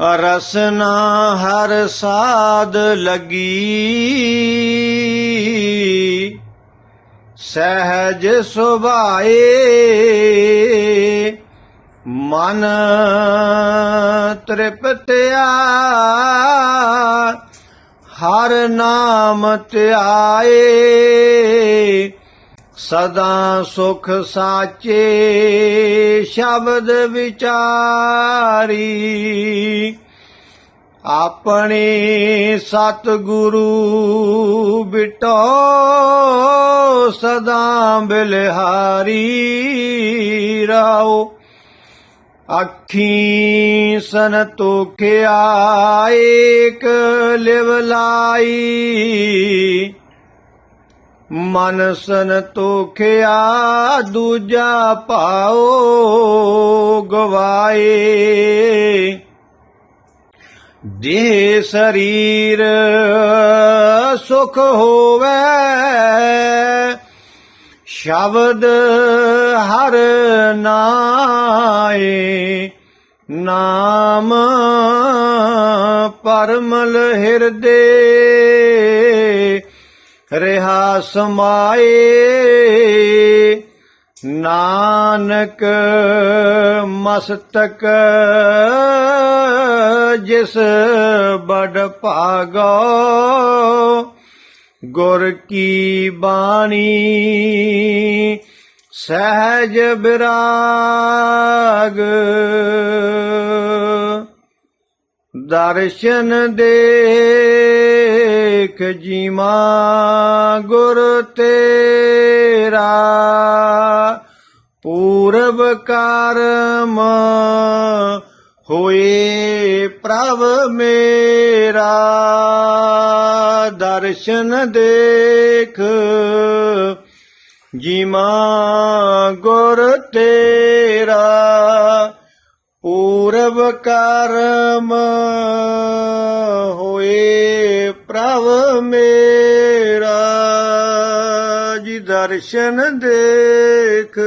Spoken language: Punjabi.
ਰਸਨਾ ਹਰ ਸਾਧ ਲਗੀ। ਸਹਿਜ ਸੁਭਾਏ ਮਨ ਤ੍ਰਿਪਤਿਆ। ਹਰ ਨਾਮ ਧਿਆਏ ਸਦਾ ਸੁਖ ਸਾਚੇ ਸ਼ਬਦ ਵਿਚਾਰੀ। ਆਪਣੇ ਸਤਿਗੁਰੂ ਬਿਟੋ ਸਦਾ ਬਿਲਹਾਰੀ ਰਾਓ ਅੱਖੀ ਸੰਤੋਖਿਆ ਏਕ ਲਿਵ ਲਾਈ। ਮਨ ਸੰਤੋਖਿਆ ਦੂਜਾ ਪਾਓ ਗਵਾਏ। ਦੇ ਸਰੀਰ ਸੁਖ ਹੋਵੇ, ਸ਼ਬਦ ਹਰ ਨਾਏ, ਨਾਮ ਪਰਮਲ ਹਿਰਦੇ ਰਹਾ ਸਮਾਏ ਨਾਨਕ ਮਸਤਕ ਜਿਸ ਬੜ ਭਾਗੋ ਗੁਰ ਕੀ ਬਾਣੀ ਸਹਿਜ ਬਿਰਾਗ। ਦਰਸ਼ਨ ਦੇ ਦੇਖ ਜੀਮਾ ਗੁਰ ਤੇਰਾ ਪੂਰਬ ਕਰਮ ਹੋਏ ਪ੍ਰਭ ਮੇਰਾ, ਦਰਸ਼ਨ ਦੇਖ ਜੀਮਾ ਗੁਰ ਤੇਰਾ ਪੂਰਬ ਕਰਮ ਹੋਏ ਪ੍ਰਭ ਮੇਰਾ ਜੀ ਦਰਸ਼ਨ ਦੇਖ।